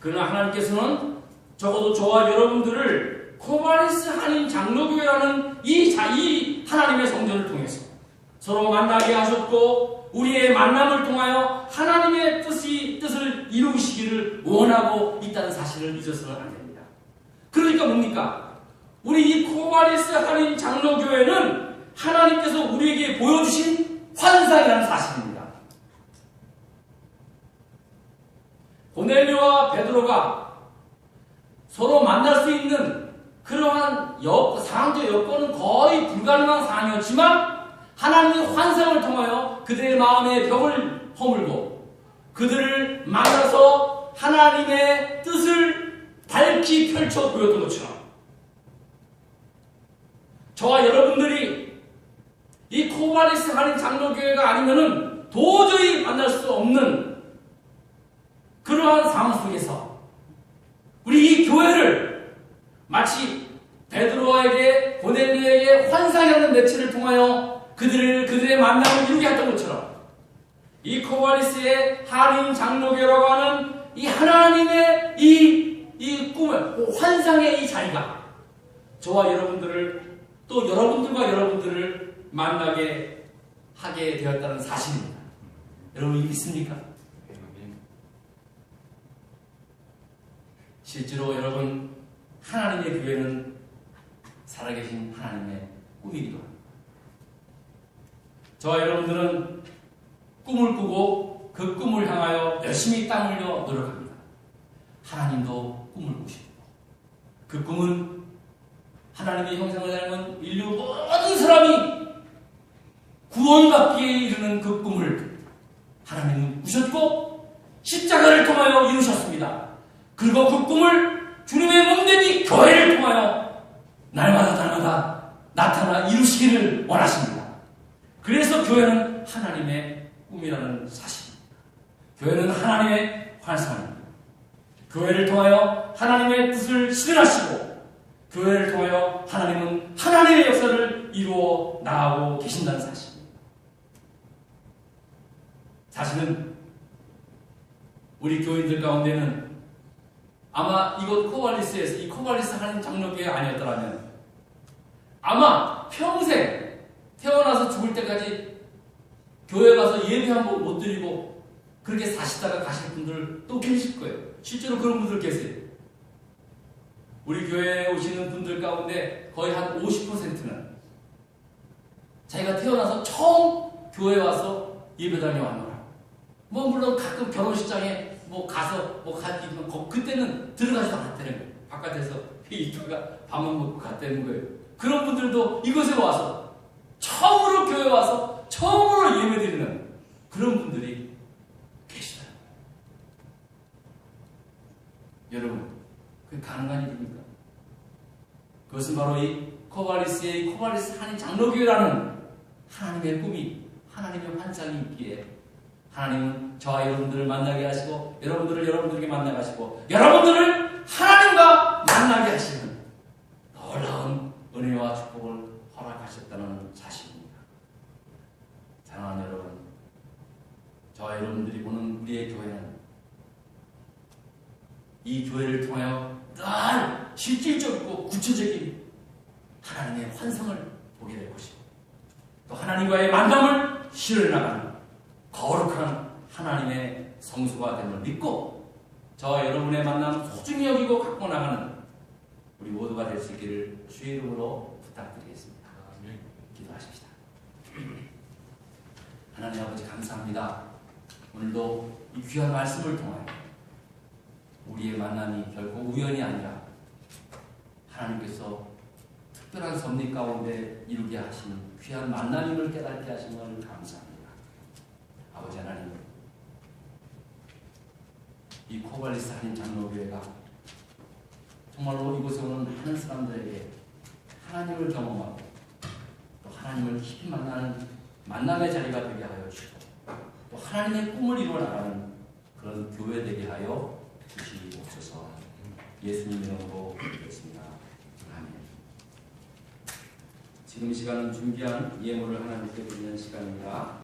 그러나 하나님께서는 적어도 저와 여러분들을 코바리스 한인 장로교회라는 이, 자, 이 하나님의 성전을 통해서 서로 만나게 하셨고 우리의 만남을 통하여 하나님의 뜻이 뜻을 이루시기를 원하고 있다는 사실을 잊어서는 안 됩니다. 그러니까 뭡니까? 우리 이 코바리스 한인 장로교회는 하나님께서 우리에게 보여주신 환상이라는 사실입니다. 고넬료와 베드로가 서로 만날 수 있는 그러한 여, 상황적 여건은 거의 불가능한 상황이었지만 하나님의 환상을 통하여 그들의 마음의 벽을 허물고 그들을 만나서 하나님의 뜻을 밝히 펼쳐 보였던 것처럼 저와 여러분들이 이 코바리스 한인 장로교회가 아니면은 도저히 만날 수 없는 그러한 상황 속에서 우리 이 교회를 마치 베드로에게 고넬리에게 환상이라는 매체를 통하여 그들을 그들의 만남을 이루게 했던 것처럼 이 코바리스의 한인 장로교라고 하는 이 하나님의 이, 이 꿈을 그 환상의 이 자리가 저와 여러분들을 또 여러분들과 여러분들을 만나게 하게 되었다는 사실입니다. 여러분 이 믿습니까? 실제로 여러분 하나님의 교회는 살아계신 하나님의 꿈이기도 합니다. 저와 여러분들은 꿈을 꾸고 그 꿈을 향하여 열심히 땀 흘려 노력합니다. 하나님도 꿈을 꾸시고 그 꿈은 하나님의 형상을 닮은 인류 모든 사람이 구원받기에 이르는 그 꿈을 하나님은 꾸셨고 십자가를 통하여 이루셨습니다. 그리고 그 꿈을 주님의 몸되니 교회를 통하여 날마다 날마다 나타나 이루시기를 원하십니다. 그래서 교회는 하나님의 꿈이라는 사실입니다. 교회는 하나님의 환상입니다. 교회를 통하여 하나님의 뜻을 실현하시고 교회를 통하여 하나님은 하나님의 역사를 이루어 나가고 계신다는 사실입니다. 사실은 우리 교인들 가운데는 아마 이곳 코발리스에서 이 코발리스 하나님 장로교회 아니었더라면 아마 평생 태어나서 죽을 때까지 교회 가서 예배 한 번 못 드리고 그렇게 사시다가 가실 분들 또 계실 거예요. 실제로 그런 분들 계세요. 우리 교회에 오시는 분들 가운데 거의 한 50%는 자기가 태어나서 처음 교회 와서 예배당에 왔노라. 뭐 물론 가끔 결혼식장에 뭐 가서 뭐 가기면 그때는 들어가지도 않았다는 거예요. 바깥에서 있다가 밥만 먹고 갔다는 거예요. 그런 분들도 이곳에 와서 처음으로 교회 와서 처음으로 예배드리는 그런 분들이 계시다. 여러분, 그게 가능한 일입니까? 그것은 바로 이 코바리스의 이 코바리스 한인 장로교회라는 하나님의 꿈이 하나님의 환상이 있기에 하나님은 저와 여러분들을 만나게 하시고 여러분들을 여러분들에게 만나게 하시고 여러분들을 하나님과 만나게 하시는 놀라운 은혜와 축복을 허락하셨다는 사실입니다. 사랑하는 여러분, 저와 여러분들이 보는 우리의 교회는 이 교회를 통하여 늘 실질적이고 구체적인 하나님의 환상을 보게 될 것이고 또 하나님과의 만남을 실현해 나가는 거룩한 하나님의 성수가 됨을 믿고 저와 여러분의 만남 소중히 여기고 갖고 나가는 우리 모두가 될 수 있기를 주의 이름으로 부탁드리겠습니다. 기도하십시다. 하나님 아버지 감사합니다. 오늘도 이 귀한 말씀을 통하여 우리의 만남이 결코 우연이 아니라 하나님께서 특별한 섭리 가운데 이루게 하신 귀한 만남임을 깨닫게 하신 것을 감사합니다. 아버지 하나님, 이 코발리스 한인 장로교회가 정말로 이곳에 오는 많은 사람들에게 하나님을 경험하고 또 하나님을 깊이 만나는 만남의 자리가 되게 하여 주시고 또 하나님의 꿈을 이루어 나가는 그런 교회 되게 하여 주시옵소서 예수님 이름으로 기도했습니다. 아멘. 지금 이 시간은 준비한 예물을 하나님께 드리는 시간입니다.